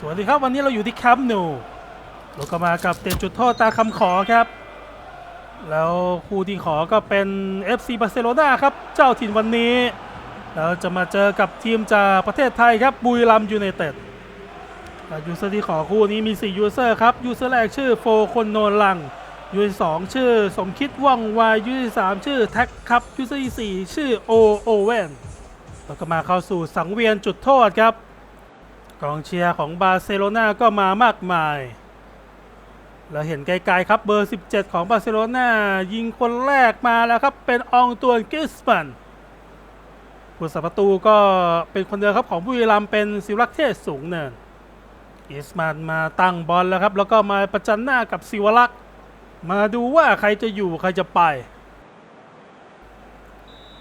สวัสดีครับวันนี้เราอยู่ที่แคมป์นูเราก็มากับเต็นจุดโทษตาคำขอครับ แล้วคู่ที่ขอก็เป็น FC บาร์เซโลนาครับ เจ้าถิ่นวันนี้เราจะมาเจอกับทีมจากประเทศไทยครับบุรีรัมยูไนเต็ดยูเซอร์ที่ขอคู่นี้มี 4 ยูเซอร์ครับ ยูเซอร์แรกชื่อโฟคนโนลัง ยูที่สองชื่อสมคิดว่องวาย ยูที่สามชื่อแท็กครับ ยูเซอร์ที่สี่ชื่อโอโอเวนแล้วก็มาเข้าสู่สังเวียนจุดโทษครับ กองเชียร์ของบาร์เซโลนาก็มามากมาย เราเห็นไกลๆครับเบอร์ 17 ของบาร์เซโลนายิงคนแรกมาแล้วครับ เป็นอองตวนกิสมันผู้สัประตูก็เป็นคนเดิมครับของบุรีรัมเป็นศิวรักเทศสูงเนินกิสมันมาตั้งบอลแล้วครับ แล้วก็มาประจันหน้ากับศิวรักษ์มาดูว่าใครจะอยู่ใครจะไป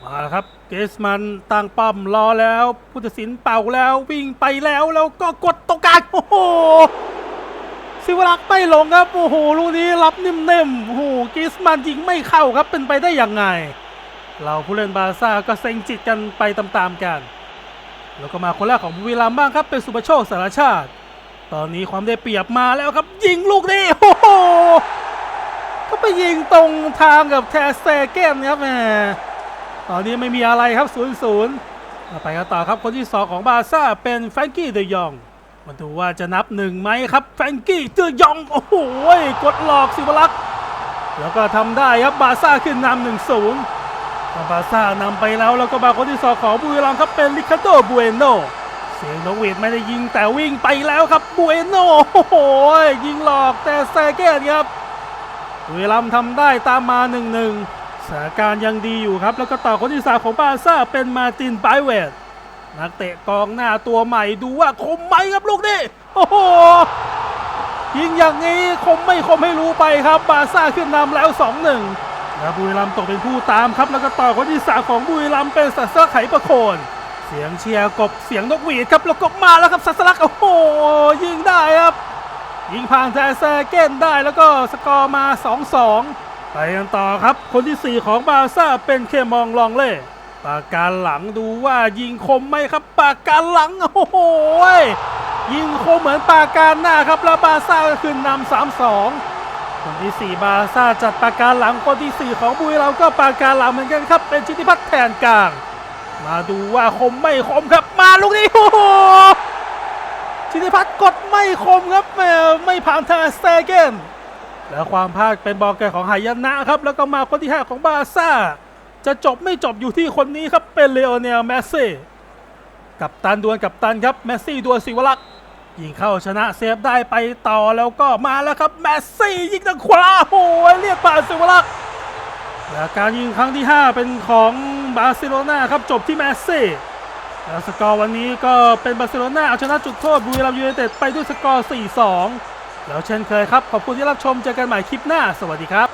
มาแล้วครับ เกสมันตั้งป้อมรอแล้วผู้ตัดสินเป่าแล้ววิ่งไปแล้วแล้วก็กดตรงกลางโอ้โหสิวรักษ์ไม่ลงครับโอ้โหลูกนี้รับนิ่มๆโอ้โหเกสมันยิงไม่เข้าครับเป็นไปได้ยังไง เราผู้เล่นบาร์ซ่าก็เซ็งจิตกันไปตามๆกันแล้วก็มาคนแรกของบุรีรัมย์บ้างครับเป็นสุประโชคสารชาติ ตอนนี้ความได้เปรียบมาแล้วครับ ยิงลูกนี้โอ้โหก็ไปยิงตรงทางกับแทสเซเกนครับแหม ตอนนี้ไม่มีอะไรครับ0ูนย์ไปกันต่อครับคนที่ 2 ของบาซ่าเป็นแฟรงกี้เดยองมาดูว่าจะนับหนึ่งไหมครับแฟรงกี้เดยองโอ้โหกดหลอกสิวลักษ์แล้วก็ทำได้ครับบาซ่าขึ้นนำหนึ่งศูนย์บาซ่านำไปแล้วแล้วก็มาคนที่สองของบุรีรัมย์ครับเป็นลิคาโดบูเอโนเสียงนกหวีดไม่ได้ยิงแต่วิ่งไปแล้วครับบูเอโนโอ้โหยิงหลอกแต่แซเกตครับบุรีรัมย์ทำได้ตามมาหนึ่งหนึ่ง สถานการณ์ยังดีอยู่ครับ แล้วก็ต่อคนที่สามของบาร์ซ่าเป็นมาตินไบเวตนักเตะกองหน้าตัวใหม่ดูว่าคมไหมครับลูกนี้โอ้โหยิงอย่างนี้คมไม่คมให้รู้ไปครับบาร์ซ่าขึ้นนำแล้ว 2-1แล้วบุรีรัมตกเป็นผู้ตามครับ แล้วก็ต่อคนที่สามของบุรีรัมเป็นสัสลักไขประโคนเสียงเชียร์กบเสียงนกหวีดครับแล้วก็มาแล้วครับสัสลักโอ้โหยิงได้ครับ ยิงผ่านแทแซเก้นได้แล้วก็สกอร์มา 2-2 ไปกันต่อครับ คนที่ 4 ของบาซ่าเป็นเคมองลองเล่ปากการหลังดูว่ายิงคมไหมครับ ปากการหลัง โอ้โหยยิงคมเหมือนปากการหน้าครับ แล้วบาซ่าก็คืนนำา3-2คนที่ 4 บาซ่าจัดปากการหลังคนที่ 4 ของบุรีรัมย์ก็ปากการหลังเหมือนกันครับ เป็นชิติพัฒน์แทนกลาง มาดูว่าคมไม่คมครับ มาลูกนี้โอ้โหชิติพัฒน์กดไม่คมครับแม่ไม่ผ่านแทนสเตเกน แล้วความพลาดเป็นบอลแกของหายนะครับ แล้วก็มาคนที่ 5 ของบาร์ซ่า จะจบไม่จบอยู่ที่คนนี้ครับเป็นเลโอเนลเมสซี่กับตันดวลกับตันครับเมสซี่ดวลศิวลักษ์ยิงเข้าชนะเซฟได้ไปต่อแล้วก็มาแล้วครับเมสซี่ยิงทางขวาโอ้ยเรียกผ่านศิวลักษ์และการยิงครั้งที่ 5 เป็นของบาร์เซโลนาครับจบที่เมสซี่แล้วสกอร์วันนี้ก็เป็นบาร์เซโลนาเอาชนะจุดโทษบุรีรัมย์ยูไนเต็ดไปด้วยสกอร์ 4-2 แล้วเช่นเคยครับ ขอบคุณที่รับชมเจอกันใหม่คลิปหน้า สวัสดีครับ